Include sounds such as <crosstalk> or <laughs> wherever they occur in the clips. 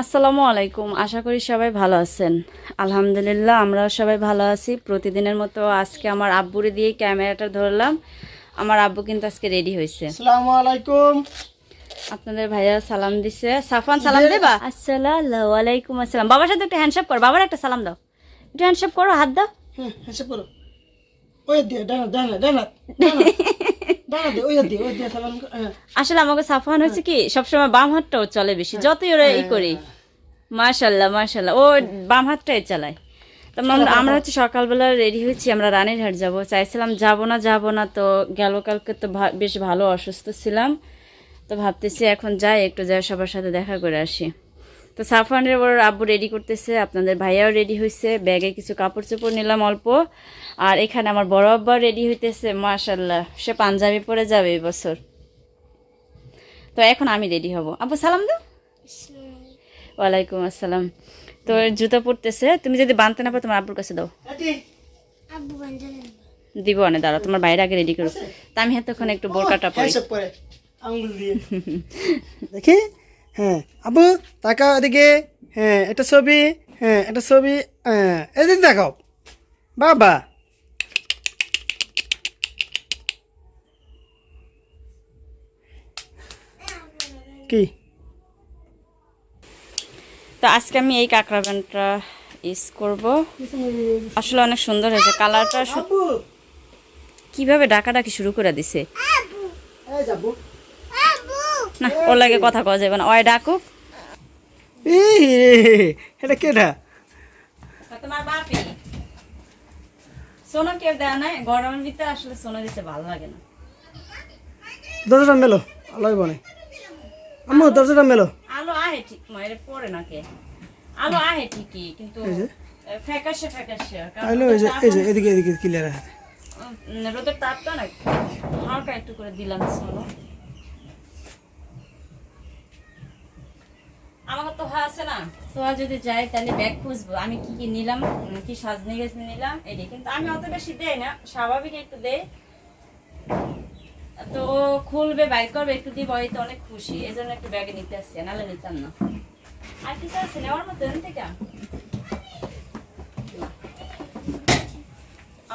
আসসালামু আলাইকুম। আশা করি সবাই ভালো আছেন। আলহামদুলিল্লাহ আমরাও সবাই ভালো আছি। প্রতিদিনের মতো আজকে আমার আব্বুরে দিয়ে ক্যামেরাটা ধরলাম। আমার আব্বু কিন্তু আজকে রেডি হয়েছে। আসসালামু আলাইকুম। আপনাদের ভাইয়া সালাম দিছে। সাফান সালাম দেবা? আসসালামু আলাইকুম আসসালাম। বাবার সাথে একটা হ্যান্ডশেক কর। বাবার একটা সালাম দাও। একটু হ্যান্ডশেক করো হাত দাও। হ্যাঁ হেসে পড়ো ওই দিয়ে ডানা ডানা ডানা আসলে আমাকে সাফান হয়েছে কি সবসময় বাম হাতটাও চলে বেশি যতই ওরা ই করি। মাশাল্লাহ মাশাল্লাহ ও বাম হাতটাই চালায়। তো আমরা- হচ্ছে সকালবেলা রেডি হয়েছি আমরা রানীরহাট যাব। চাইছিলাম যাব না যাব না তো গেল কালকে তো বেশ ভালো অসুস্থ ছিলাম। তো ভাবতেছি এখন যাই একটু যাই সবার সাথে দেখা করে আসি। তো সাফানের ওর আব্বু রেডি করতেছে আপনাদের ভাইয়াও রেডি হয়েছে ব্যাগে কিছু কাপড় চোপড় নিলাম অল্প। আর এখানে আমার বড় আব্বা রেডি হইতেছে মাশাল্লাহ সে পাঞ্জাবি পরে যাবে এই বছর। তো এখন আমি রেডি হব। আব্বু সালাম দাও। ওয়ালাইকুম আসসালাম। তো জুতো পরতেছে তুমি যদি বানতে না পারো তোমার আব্বুর কাছে দাও। দিব অনেক দাঁড়াও তোমার বাইরে আগে রেডি করো তা আমি তখন একটু বোরকাটা পরি। <laughs> দেখি। হ্যাঁ আবু তাকাও এদিকে হ্যাঁ এটা ছবি হ্যাঁ এটা ছবি হ্যাঁ এদিকে দেখাও বাবা। কি? তো আজকে আমি এই কাঁকড়া প্যান্টটা ইউজ করব। আসলে অনেক সুন্দর হয়েছে কালারটা কীভাবে ডাকাডাকি শুরু করে দিছে? না ওর লাগে কথা কওয়া যাবে না ওই ডাকুক। এই এটা কেটা তোমার বাপি? সোনা কেউ দেয় না গরমের ভিতরে আসলে সোনা দিতে ভালো লাগে না। দরজাটা মেলো আলোয় বনে। আম্মু দরজাটা মেলো। আলো আহে ঠিক মায়ের পরে নাকি আলো আহে ঠিকই কিন্তু এই ফ্যাকাশে ফ্যাকাশে তাহলে ওই যে এই যে এদিকে এদিকে ক্লিয়ার আছে রোদের তাপটা না হালকা একটু করে দিলাম শোনো আমাকে তো হা আছে না। তোয়া যদি যাই তাহলে ব্যাগ খুঁজবো। আমি কি কি নিলাম কি সাজনি গেছে নিলাম এটি কিন্তু আমি অত বেশি দেই না, স্বাভাবিক একটু দেই। তো খুলবে বাইক করবে, একটু দিব, এই তো অনেক খুশি। এই জন্য একটু ব্যাগে নিতে আসছে, নাহলে নিতাম না। আর কিছু আছে নেওয়ার মতো থেকে?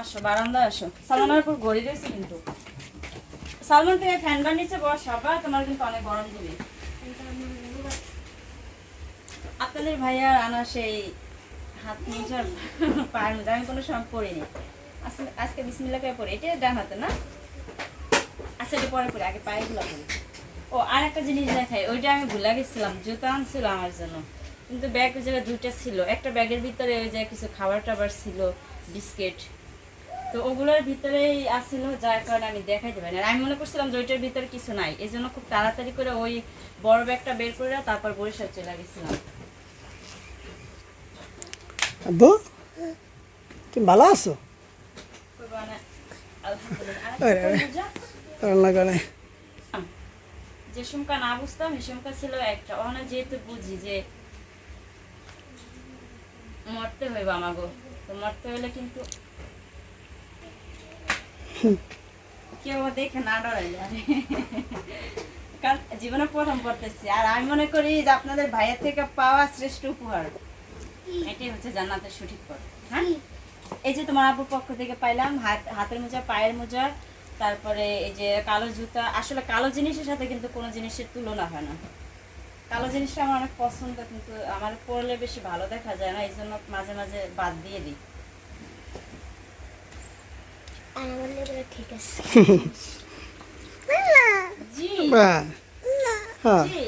আসো, বারান্দায় আসো। সালমানের উপর ঘড়ি রয়েছে কিন্তু। সালমান থেকে ফ্যান নিচে বস সবা তোমার কিন্তু অনেক গরম দিবে। আপনাদের ভাইয়ার আনা সেই হাত মোজার পায়ের মোজা, আমি কোনো সময় পরিনি। আসলে আজকে বিসমিল্লা করে পরে। এটা ডান হাতে, না? আচ্ছা এটা পরে পরে, আগে পায়েগুলো পরি। ও আর একটা জিনিস দেখাই, ওইটা আমি ভুলে গেছিলাম, জুতো আনছিল আমার জন্য। কিন্তু ব্যাগ ওই জায়গায় দুইটা ছিল। একটা ব্যাগের ভিতরে ওই জায়গায় কিছু খাবার টাবার ছিল, বিস্কিট। তো ওগুলোর ভিতরেই আসছিল যার কারণে আমি দেখাইতে পারি না আমি মনে করছিলাম যে ওইটার ভিতরে কিছু নাই। এই জন্য খুব তাড়াতাড়ি করে ওই বড় ব্যাগটা বের করে তারপর বরিশাল চলে গেছিলাম। আব্বু তুমি ভালো আছো? যে সুমকা না বুঝতাম এই ছিল একটা। যেহেতু বুঝি যে মরতে হইব আমাগো। তো মরতে হইলে কিন্তু কেউ দেখে না ডরাইলে জীবনে প্রথম পড়তেছি। আর আমি মনে করি যে আপনাদের ভাইয়ের থেকে পাওয়া শ্রেষ্ঠ উপহার। এটাই হচ্ছে জান্নাতের সঠিক পথ হ্যাঁ? এই যে তোমার আপুর পক্ষ থেকে পাইলাম হাত হাতের মোজা পায়ের মোজা তারপরে এই যে কালো জুতা আসলে কালো জিনিসের সাথে কিন্তু কোনো জিনিসের তুলনা হয় না। কালো জিনিসটা আমার অনেক পছন্দ কিন্তু আমার পরলে বেশি ভালো দেখা যায় না এই জন্য মাঝে মাঝে বাদ দিয়ে দিই। ঠিক আছে। জি। হ্যাঁ। জি।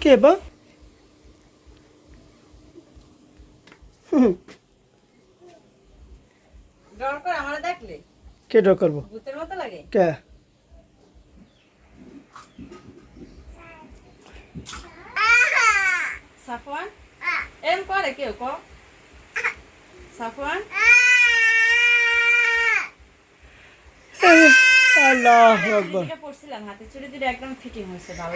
কে বা ডর করে দেখলে? কে ড্র করব? ভূতের মতো লাগে? কে? সাফওয়ান? এম করে কেউ ক? সাফওয়ান? আল্লাহ আকবর। এটা পড়ছিলাম হাতে চুড়ি দিলে একদম ফিটিং হয়েছে ভালো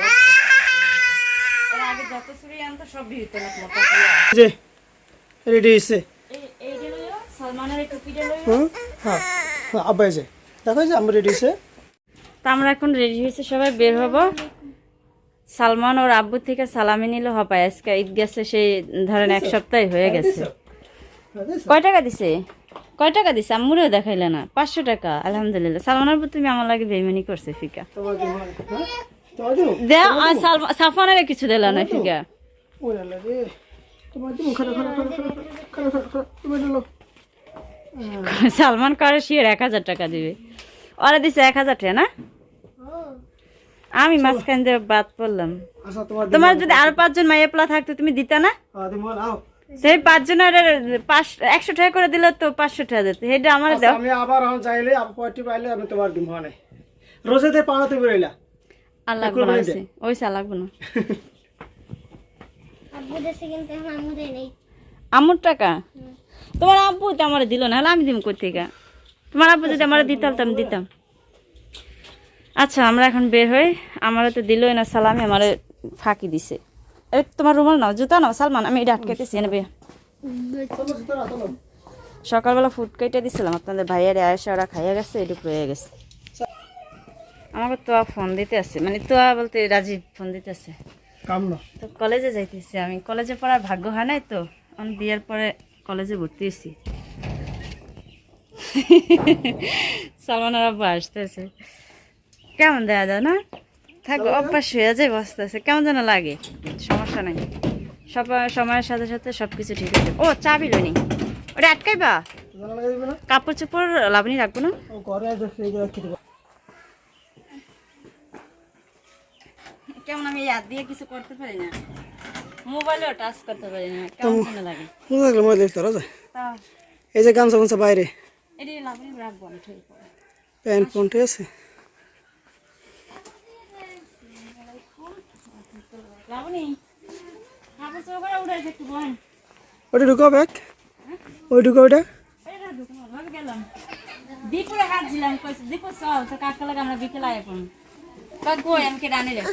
এর আগে যত চুড়ি আনতো সব ভিড়তে মতো রেডি হয়েছে। সালমানের হ্যাঁ হ্যাঁ আব্বা যে দেখো যে আমরা রেডি হয়েছে। তা আমরা এখন রেডি হয়েছে সবাই বের হব। সালমান ওর আব্বু থেকে সালামি নিল হপায় আজকে ঈদ গেছে সেই ধরেন এক সপ্তাহ হয়ে গেছে। হ্যাঁ, কয় টাকা দিছে? কয় টাকা দিছে? আম্মুরেও দেখাইলে না পাঁচশো টাকা আলহামদুলিল্লাহ। সালমান আব্বু তুমি আমার লাগে বেইমানি করছে ফিকা। তোমার দিব হ্যাঁ? তোমার দিব দেও আর সালমা- সাফানের কিছু দিল না ফিকা। সালমান করে শিওর এক হাজার টাকা দিবে ওরা দিছে এক হাজার টাকা না আমি মাঝখান দিয়ে বাদ পড়লাম আচ্ছা তোমার যদি আরও পাঁচজন মাইয়া পোলা থাকতো তুমি দিতা না হ্যাঁ সেই পাঁচজনের পাঁচ একশো টাকা করে দিলে তো পাঁচশো টাকা দিত আমার আচ্ছা, দাও আমি আবার এখন চাইলে পয়টি পাইলে আমি তোমার দিব হয় রোজেতে পাড়াতে বেরোইলা ওইসে আর লাগবো না আম্মুর টাকা? তোমার আব্বু তো আমার দিল না হলে আমি দিব কোথেকে তোমার আব্বু যদি আমার দিতাম তো আমি দিতাম। আচ্ছা আমরা এখন বের হই। আমারও তো দিলই না, সালামি আমার ফাঁকি দিছে। এ, তোমার রুমাল নাও, জুতা নাও, সালমান, আমি এটা আটকাইতেছি তোরা সকালবেলা ফুড কেটে দিছিলাম, আপনাদের ভাইয়ের আয়সা ওরা খাইয়া গেছে এটুকু রয়ে গেছে। আমাকে তোয়া ফোন দিতে আছে মানে তোয়া বলতে রাজীব ফোন দিতে আছে তো কলেজে যাইতেছি আমি। কলেজে পড়ার ভাগ্য হয় নাই তো? আমি বিয়ের পরে কলেজে ভর্তি হয়েছি। সালমান আব্বু আসতেছে। কেমন দেয়া যায় না? থাকো অভ্যাস হয়ে যায় বসতেছে। কেমন যেন লাগে। সমস্যা নাই। সব সময়ের সাথে সাথে সব কিছু ঠিক আছে ও চাবি লইনি ওটা আটকাইবা? না? কাপড় চোপড় লাবনি রাখব না ও ঘরে আছে সেইগুলো খেতে পারো। কেমন আমি ইয়াদ দিয়ে কিছু করতে পারি না। মোবাইলেও টাচ করতে পারি না কেমন লাগে। লাগলে মনে দেখতে যায় এই যে গামছা গামছা বাইরে। এটি লাবনি রাখব আমি ঠিক প্যান্ট ফোন ঠিক আছে? ওটা ঢুকো ব্যাগ। ওই ঢুকো ওটা দীপুরে হাত দিলাম দীপু চল তো কাকা লাগে আমরা বিকেল আয় এখন। কা কই আমি কে রানি রে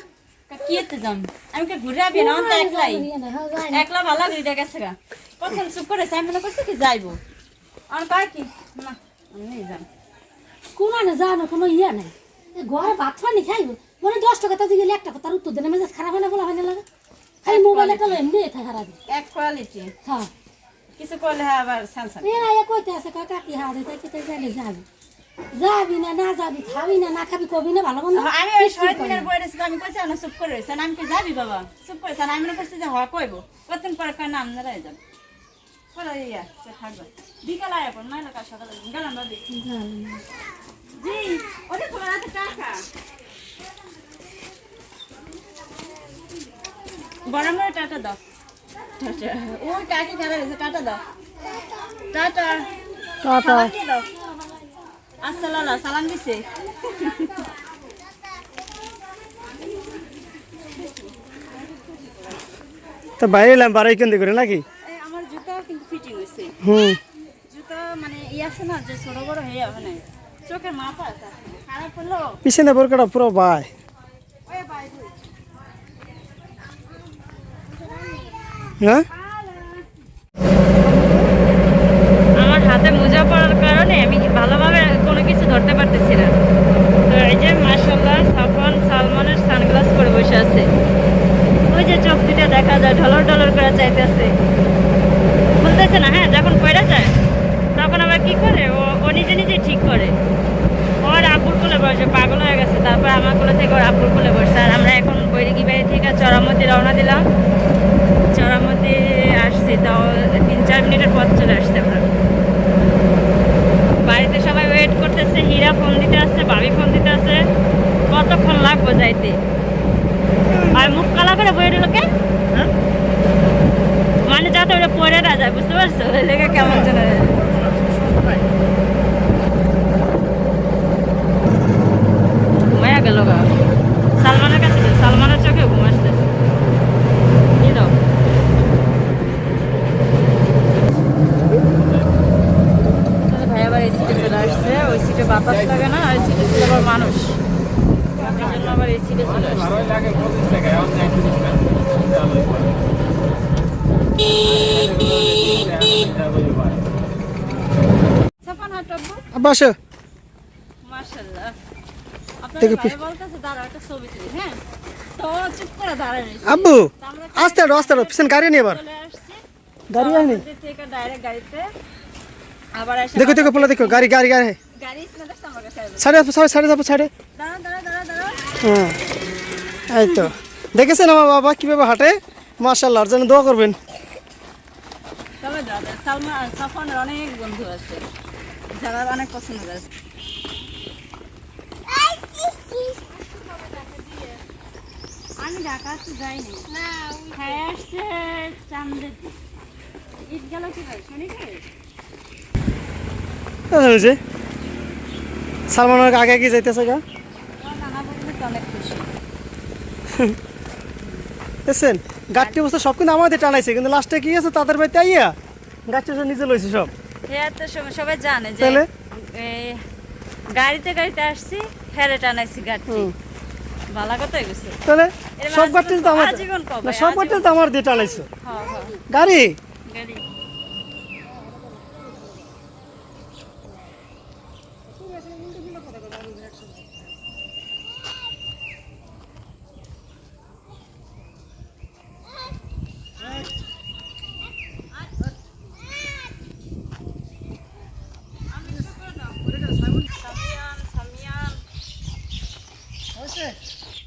কা কি এতে যাম আমি কে ঘুরে আবি না? তো একলাই। একলা ভালো লাগে দেখে গেছে গা কখন চুপ করে আমি মনে করছি কি যাইবো? আর কয় কি? না আমি যাম। কোনো জানো কোনো ইয়ে নাই ঘরে ভাত পানি খাইব। মানে দশ টাকা তাতে গেলে একটা কথার উত্তর দেনে মেজাজ খারাপ হয় না বলা হয় না লাগে? খালি মোবাইল একটা এমনি থাকে দিন এক কোয়ালিটি হ্যাঁ। কিছু করলে হ্যাঁ আবার স্যামসাং। এ কইতে আছে কাকা কি হারে তাই কিতে গেলে যাবি যাবি না না যাবি খাবি না না খাবি কবি না ভালো মন্দ আমি ওই শহীদ মিনার বইরে ছিল আমি কইছি না চুপ করে রইছেন আমি কি যাবি বাবা চুপ করেছেন আমি মনে করছি যে হওয়া কইব। কতদিন পরে কয় না আপনারা যাব পরে ইয়া সে থাকবে। বিকাল আয় এখন নাইলে কাল সকালে গেলাম ভাবি। জি ওটা তোমার হাতে টাকা মেয়ে টাটা দাও। টাটা ওই কাকি খেলা গেছে টাটা দাও। টাটা। টাটা। দাও। আসসালাম সালাম দিছে। তা বাইরে এলাম বাড়াই কেন্দ্র করে নাকি? আমার জুতা কিন্তু ফিটিং হয়েছে হুম। জুতা মানে ই আছে না যে ছোট বড় হয়ে যাবে না। চোখের মাপা আছে। খারাপ হলো? পিছনে বোরকাটা পুরো বাই। ওই হ্যাঁ আমার হাতে মোজা পড়ার কারণে আমি ভালোভাবে কোনো কিছু ধরতে পারতেছি না তো এই যে মাসাল্লাহ সাফন সালমানের সানগ্লাস পরে বসে আছে ওই যে চোখ দুটা দেখা যায় ঢলর ঢলর করে চাইতেছে বলতেছে না হ্যাঁ যখন পড়ে যায় তখন আবার কি করে ও ও নিজে নিজে ঠিক করে ওর আপুর কোলে বসে পাগল হয়ে গেছে তারপর আমার কোলে থেকে বসে আর আমরা এখন বৈরিকি বাড়ি থেকে চড়ামতি রওনা দিলাম। চড়ামতি আসছি তাও তিন চার মিনিটের পথ চলে আসছে আমরা। বাড়িতে সবাই ওয়েট করতেছে হীরা ফোন দিতে আসছে ভাবি ফোন দিতে আসছে কতক্ষণ লাগবে যাইতে? আর মুখ কালা করে বইয়ে দিল কে? মানে যাতে ওটা পরে না যায় বুঝতে পারছ? ওই লেগে কেমন যেন ঘুমাইয়া গেল গা সালমানের কাছে গেল। সালমানের চোখে ঘুম আসতেছে এই দাও তাহলে ভাই আবার এই সিটে চলে আসছে ওই সিটে বাতাস লাগে না আর সিটে ছিল আবার মানুষ এই জন্য আবার এই সিটে চলে আসছে আব্বু আস্তে আস্তে হাঁটো গাড়ি নিয়ে এবার। গাড়ি আনি দেখো দেখো পোলা দেখো গাড়ি গাড়ি গাড়ি। আমার। সাড়ে সাড়ে সাড়ে সাড়ে হ্যাঁ। এই তো। দেখেছেন আমার বাবা কীভাবে হাঁটে? মার্শাল্লাহ যেন দোয়া করবেন। অনেক বন্ধু আছে যারা অনেক পছন্দ করে। আমি ঢাকা তো যাইনি। না হ্যাঁ আসছে চান্দের ঈদ গেল কি ভাই? শনিবার সালমান আগে আগে যাইতেছে গা আমার নানা বন্ধু তো অনেক খুশি। দেখছেন গাড়িটি অবস্থা সব কিন্তু আমাদের টানাইছে কিন্তু লাস্টে কি আছে তাদের বাড়িতে আইয়া? গাছটা সব নিজে লইছে সব। হ্যাঁ তো সবাই জানে যে গাড়িতে গাড়িতে আসছি ফেরে টানাইছি গাড়ি ভালো কথা গেছে। তাহলে সব আজীবন তো আমার না সব গাড়িতে তো আমার দিয়ে টানাইছে। হ্যাঁ হ্যাঁ। গাড়ি।